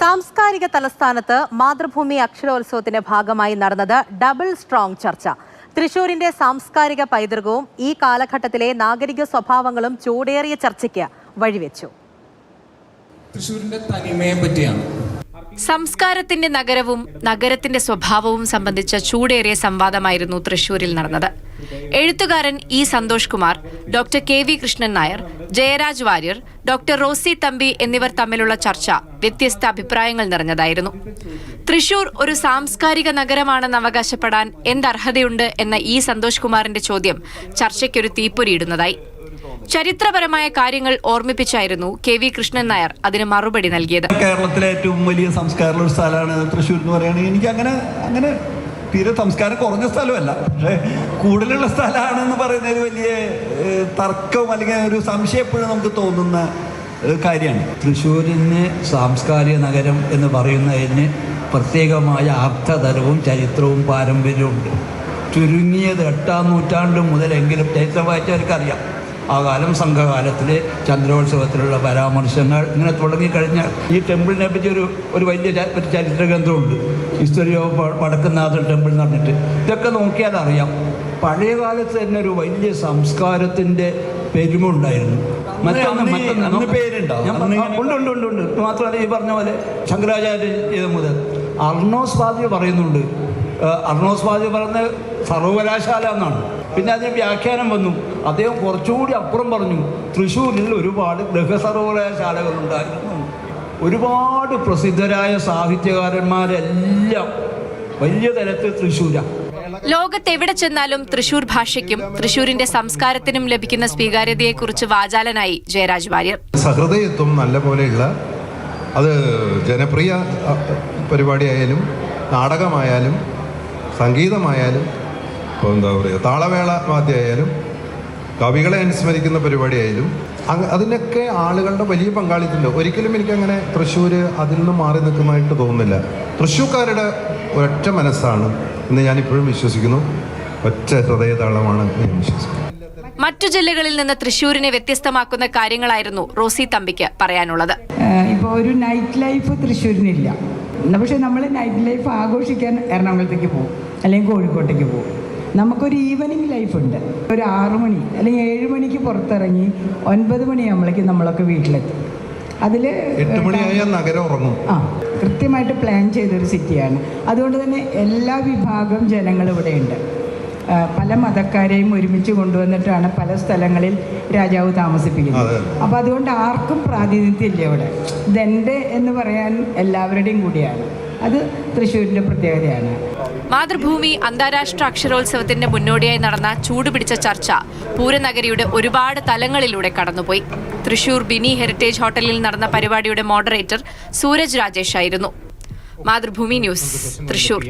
സാംസ്കാരിക തലസ്ഥാനത്ത് മാതൃഭൂമി അക്ഷരോത്സവത്തിന്റെ ഭാഗമായി നടന്നത് ഡബിൾ സ്ട്രോങ് ചർച്ച. തൃശൂരിന്റെ സാംസ്കാരിക പൈതൃകവും ഈ കാലഘട്ടത്തിലെ നാഗരിക സ്വഭാവങ്ങളും ചൂടേറിയ ചർച്ചയ്ക്ക് വഴിവെച്ചു. തൃശൂരിന്റെ തനിമയെ പറ്റിയാണ്. സംസ്കാരത്തിന്റെ നഗരവും നഗരത്തിന്റെ സ്വഭാവവും സംബന്ധിച്ച ചൂടേറിയ സംവാദമായിരുന്നു തൃശൂരിൽ നടന്നത്. എഴുത്തുകാരൻ E Santhosh Kumar doctor K V Krishnan Nair Jayaraj Warrier doctor Rosy Thampi എന്നിവർ തമ്മിലുള്ള ചർച്ച വ്യത്യസ്ത അഭിപ്രായങ്ങൾ നിറഞ്ഞതായിരുന്നു. തൃശൂർ ഒരു സാംസ്കാരിക നഗരമാണെന്ന് അവകാശപ്പെടാൻ എന്തർഹതയുണ്ട് എന്ന ഇ സന്തോഷ് കുമാറിന്റെ ചോദ്യം ചർച്ചയ്ക്കൊരു തീപ്പൊരിയിടുന്നതായി ചരിത്രപരമായ കാര്യങ്ങൾ ഓർമ്മിപ്പിച്ചായിരുന്നു കെ വി കൃഷ്ണൻ നായർ അതിന് മറുപടി നൽകിയത്. കേരളത്തിലെ ഏറ്റവും വലിയ സംസ്കാരമുള്ള ഒരു സ്ഥലമാണ് തൃശ്ശൂർ എന്ന് പറയുകയാണെങ്കിൽ എനിക്ക് അങ്ങനെ അങ്ങനെ തീരെ സംസ്കാരം കുറഞ്ഞ സ്ഥലമല്ല. പക്ഷേ കൂടുതലുള്ള സ്ഥലമാണെന്ന് പറയുന്ന ഒരു വലിയ തർക്കവും അല്ലെങ്കിൽ ഒരു സംശയം എപ്പോഴും നമുക്ക് തോന്നുന്ന കാര്യമാണ്. തൃശ്ശൂരിന് സാംസ്കാരിക നഗരം എന്ന് പറയുന്നതിന് പ്രത്യേകമായ അർത്ഥതലവും ചരിത്രവും പാരമ്പര്യവും ഉണ്ട്. ചുരുങ്ങിയത് എട്ടാം നൂറ്റാണ്ട് മുതലെങ്കിലും ചരിത്രം വായിച്ചവർക്കറിയാം. ആ കാലം സംഘകാലത്തിലെ ചന്ദ്രോത്സവത്തിലുള്ള പരാമർശങ്ങൾ ഇങ്ങനെ തുടങ്ങിക്കഴിഞ്ഞാൽ ഈ ടെമ്പിളിനെ പറ്റി ഒരു ഒരു വലിയ ഒരു ചരിത്ര ഗ്രന്ഥമുണ്ട്. ഹിസ്റ്ററി ഓഫ് വടക്കുന്നാഥൻ ടെമ്പിൾ എന്ന് പറഞ്ഞിട്ട്. ഇതൊക്കെ നോക്കിയാൽ അറിയാം. പഴയ കാലത്ത് തന്നെ ഒരു വലിയ സംസ്കാരത്തിന്റെ പെരുമ ഉണ്ടായിരുന്നു. മറ്റൊന്ന് മറ്റൊന്ന് പേരുണ്ടോ? ഉണ്ട് ഉണ്ട് ഉണ്ട് ഉണ്ട്. മാത്രമല്ല ഈ പറഞ്ഞ പോലെ ശങ്കരാചാര്യ ചെയ്ത മുതൽ. അർണോസ് പാതി പറയുന്നുണ്ട്. ഏഹ് അർണോസ് പാതി പറഞ്ഞ സർവകലാശാല എന്നാണ്. പിന്നെ അതിന് വ്യാഖ്യാനം വന്നു. അദ്ദേഹം കുറച്ചുകൂടി അപ്പുറം പറഞ്ഞു തൃശ്ശൂരിൽ ഒരുപാട് ഗൃഹസർവകലാശാലകളുണ്ടായിരുന്നു ഒരുപാട് പ്രസിദ്ധരായ സാഹിത്യകാരന്മാരെല്ലാം വലിയ തരത്തിൽ തൃശ്ശൂരാണ് ലോകത്തെവിടെ ചെന്നാലും തൃശൂർ ഭാഷയ്ക്കും തൃശൂരിന്റെ സംസ്കാരത്തിനും ലഭിക്കുന്ന സ്വീകാര്യതയെക്കുറിച്ച് വാചാലനായി ജയരാജ് വാര്യർ. സഹൃദയത്വം നല്ല പോലെയുള്ള അത് ജനപ്രിയ പരിപാടിയായാലും നാടകമായാലും സംഗീതമായാലും ഇപ്പോൾ എന്താ പറയുക താളമേള വാദ്യമായാലും കവികളെ അനുസ്മരിക്കുന്ന പരിപാടിയായാലും അങ്ങ് അതിനൊക്കെ ആളുകളുടെ വലിയ പങ്കാളിത്തമുണ്ട്. ഒരിക്കലും എനിക്കങ്ങനെ തൃശ്ശൂർ അതിൽ നിന്ന് മാറി നിൽക്കുന്നതായിട്ട് തോന്നുന്നില്ല. തൃശ്ശൂർക്കാരുടെ ഒരൊറ്റ മനസ്സാണ് എന്ന് ഞാനിപ്പോഴും വിശ്വസിക്കുന്നു. ഒറ്റ ഹൃദയതാളമാണ് ഞാൻ വിശ്വസിക്കുന്നത് മറ്റു ജില്ലകളിൽ നിന്ന് തൃശ്ശൂരിനെ വ്യത്യസ്തമാക്കുന്ന കാര്യങ്ങളായിരുന്നു റോസി തമ്പിക്ക് പറയാനുള്ളത്. ഇപ്പോൾ ഒരു നൈറ്റ് ലൈഫ് തൃശ്ശൂരിനില്ല. പക്ഷെ പക്ഷേ നമ്മൾ നൈറ്റ് ലൈഫ് ആഘോഷിക്കാൻ എറണാകുളത്തേക്ക് പോകും. അല്ലെങ്കിൽ കോഴിക്കോട്ടേക്ക് പോകും. നമുക്കൊരു ഈവനിങ് ലൈഫ് ഉണ്ട്. ഒരു ആറു മണി അല്ലെങ്കിൽ ഏഴ് മണിക്ക് പുറത്തിറങ്ങി ഒൻപത് മണിയാകുമ്പോഴേക്കും നമ്മളൊക്കെ വീട്ടിലെത്തും. അതിൽ നഗരം ഉറങ്ങും. ആ കൃത്യമായിട്ട് പ്ലാൻ ചെയ്തൊരു സിറ്റിയാണ് അതുകൊണ്ട് തന്നെ എല്ലാ വിഭാഗം ജനങ്ങൾ ഇവിടെ ഉണ്ട് പല മതക്കാരെയും ഒരുമിച്ച് കൊണ്ടുവന്നിട്ടാണ് പല സ്ഥലങ്ങളിൽ രാജാവ് താമസിപ്പിക്കുന്നത്. അപ്പം അപ്പോൾ അതുകൊണ്ട് ആർക്കും പ്രാതിനിധ്യം ഇല്ല ഇവിടെ ഇതെന്റെ എന്ന് പറയാൻ എല്ലാവരുടെയും കൂടിയാണ്. അത് തൃശ്ശൂരിന്റെ പ്രത്യേകതയാണ്. മാതൃഭൂമി അന്താരാഷ്ട്ര അക്ഷരോത്സവത്തിന്റെ മുന്നോടിയായി നടന്ന ചൂടുപിടിച്ച ചർച്ച പൂരനഗരിയുടെ ഒരുപാട് തലങ്ങളിലൂടെ കടന്നുപോയി. തൃശൂർ ബിനി ഹെറിറ്റേജ് ഹോട്ടലിൽ നടന്ന പരിപാടിയുടെ മോഡറേറ്റർ സൂരജ് രാജേഷ് ആയിരുന്നു. മാതൃഭൂമി ന്യൂസ് തൃശൂർ.